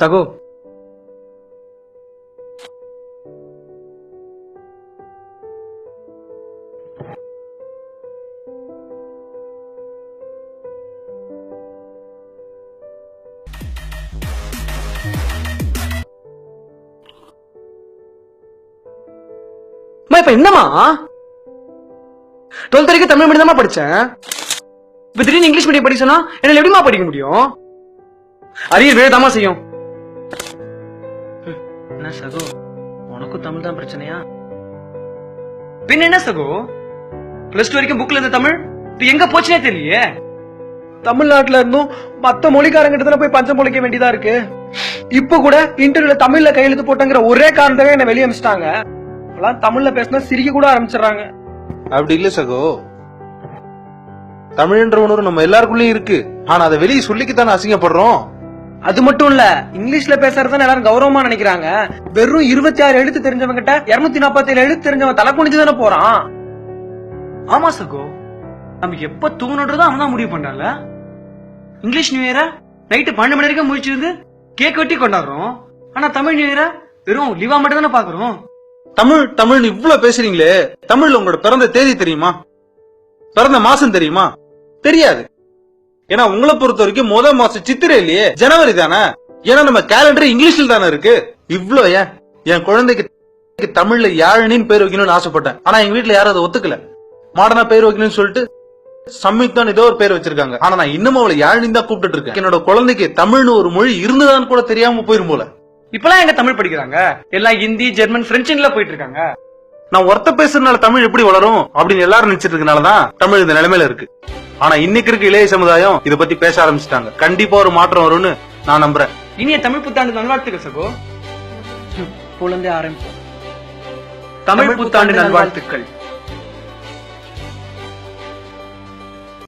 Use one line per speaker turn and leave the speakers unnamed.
சகோ. அம்மா, இப்ப என்னமா டுவெல்த் வரைக்கும் தமிழ் மீடியம் தான் படிச்சேன். இப்ப திடீர்னு இங்கிலீஷ் மீடியம் படிக்க என்ன என்னால எப்படிமா படிக்க முடியும்? அரியர் வேதாமா செய்யும். என்ன சகோ? உனக்கும் தமிழ் தான் பிரச்சனையா? பின்ன என்ன சகோ? பிளஸ் டூ வரைக்கும் புக்ல இருந்த தமிழ்? இது எங்க போச்சுனே தெரியலையே.
தமிழ்நாட்டுல இருந்தும் மத்த மொழிக்காரங்கிட்ட தானே போய் பஞ்சம் பொழைக்க வேண்டியதா இருக்கு? இப்ப கூட இன்டர்வியூல தமிழ்ல கையெழுத்து போட்டங்கிற ஒரே காரணத்தாவே என்ன வெளியே அமிச்சிட்டாங்க. இப்பெல்லாம் தமிழ்ல பேசினா சிரிக்க கூட ஆரம்பிச்சிடுறாங்க.
அப்படி இல்ல சகோ. தமிழ்ன்ற உணர்வு நம்ம எல்லாருக்குள்ளயும் இருக்கு. ஆனா அதை வெளியே சொல்லிக்கத்தானே அசிங்கப்படுறோம்?
அது மட்டும் இல்ல இங்கிலீஷ்ல பேசுறதுதான் எல்லாரும் கௌரவமா நினைக்கிறாங்க. வெறும் இருபத்தி ஆறு எழுத்து தெரிஞ்சவங்க கிட்ட இருநூத்தி நாற்பத்தி ஏழு எழுத்து தெரிஞ்சவன் தலை குனிஞ்சு தானே போறான்?
ஆமா சகோ. நம்ம எப்ப தூங்கணுன்றதோ அவன் தான் முடிவு பண்றான்ல. இங்கிலீஷ் நியூ இயர? நைட்டு பன்னெண்டு மணி வரைக்கும் முடிச்சிருந்து கேக் வெட்டி கொண்டாடுறோம். ஆனா தமிழ் நியூ இயர? வெறும் லிவா மட்டும் தானே பாக்குறோம்.
தமிழ் தமிழ்னு இவ்வளவு பேசுறீங்களே தமிழ்ல உங்களோட பிறந்த தேதி தெரியுமா? பிறந்த மாசம் தெரியுமா? தெரியாது. ஏன்னா உங்களை பொறுத்த வரைக்கும் முதல் மாசம் சித்திரை இல்லையே? ஜனவரி தானே? ஏன்னா நம்ம கேலண்டர் இங்கிலீஷ்ல தானே இருக்கு? இவ்ளோ ஏன்? என் குழந்தைக்கு தமிழ்ல யாழினின்னு பேர் வைக்கணும்னு ஆசைப்பட்டேன். ஆனா எங்க வீட்ல யாரும் அதை ஒத்துக்கல. மாடர்னா பேர் வைக்கணும்னு சொல்லிட்டு சம்யுக்தான் ஏதோ ஒரு பேர் வச்சிருக்காங்க. ஆனா நான் இன்னமும் அவளை யாழினின்னு தான் கூப்பிட்டு இருக்கேன். என்னோட குழந்தைக்கு தமிழ்னு ஒரு மொழி இருந்ததான்னு கூட தெரியாம போயிரும் போல.
இப்பெல்லாம் எங்க தமிழ் படிக்கிறாங்க? எல்லாம் ஹிந்தி ஜெர்மன் பிரெஞ்சுல போயிட்டு இருக்காங்க.
நான் ஒருத்த பேசுறதுனால தமிழ் எப்படி வளரும் அப்படின்னு எல்லாரும் நினைச்சிட்டு இருக்கனாலதான் தமிழ் இந்த நிலைமையில இருக்கு. ஆனா இன்னைக்கு இருக்க இளைய சமுதாயம் இத பத்தி பேச ஆரம்பிச்சிட்டாங்க. கண்டிப்பா ஒரு மாற்றம் வரும்னு நான் நம்புறேன்.
இனிய தமிழ் புத்தாண்டு நல்வாழ்த்துக்கள் சகோ.
போலந்தே ஆரம்பிப்போம்.
தமிழ் புத்தாண்டு நல்வாழ்த்துக்கள்.